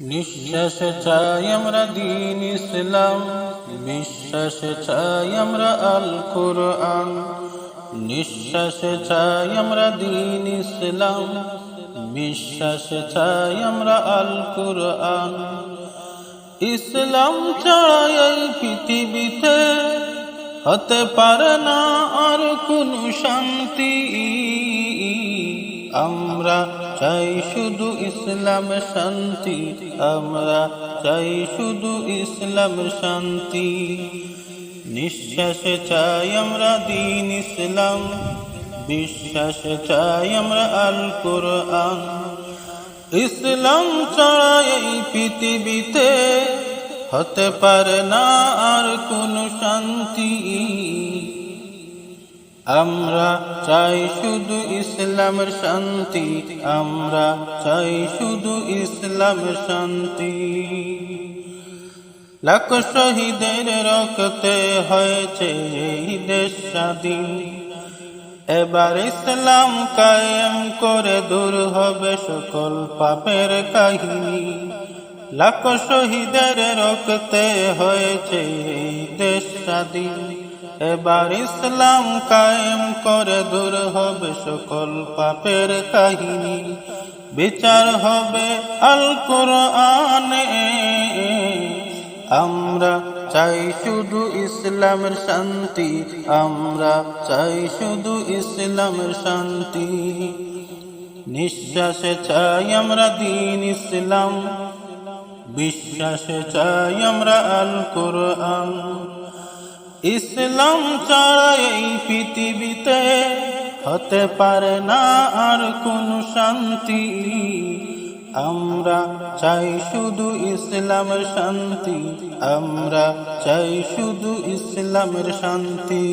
নিঃশ্বাসে চাই আমরা দিন ইসলাম বিশ্বাসে চাই আমরা আল কোরআন, নিঃশ্বাসে চাই আমরা দিন ইসলাম বিশ্বাসে চাই আমরা আল কোরআন। ইসলাম ছাড়া এই পৃথিবীতে হতে পারে না আর কোন শান্তি। আমরা চাই শুধু ইসলাম শান্তি, আমরা চাই শুধু ইসলাম শান্তি। নিঃশ্বাসে চাই আমরা দিন ইসলাম, বিশ্বাসে চাই আমরা আল কোরআন। ইসলাম ছাড়া এই পৃথিবীতে হতে পারে না আর কোন শান্তি। আমরা চাই শুধু ইসলামের শান্তি, আমরা চাই শুধু ইসলামের শান্তি। লাখ শহীদের রক্তে হয়েছে এই দেশ স্বাধীন। এবার ইসলাম কায়েম করে দূর হবে সকল পাপের কাহিনী। লাখ শহীদের রক্তে হয়েছে এই দেশ স্বাধীন। এবার ইসলাম কায়েম করে দূর হবে সকল পাপের কাহিনী। বিচার হবে আল কোরআনে। আমরা চাই শুধু ইসলামের শান্তি, আমরা চাই শুধু ইসলামের শান্তি। নিঃশ্বাসে চাই আমরা দিন ইসলাম, বিশ্বাসে চাই আমরা আল কোরআন। ইসলাম ছাড়া পৃথিবীতে হতে পারে না আর কোন শান্তি। আমরা চাই শুধু ইসলামের শান্তি। আমরা চাই শুধু ইসলামের শান্তি।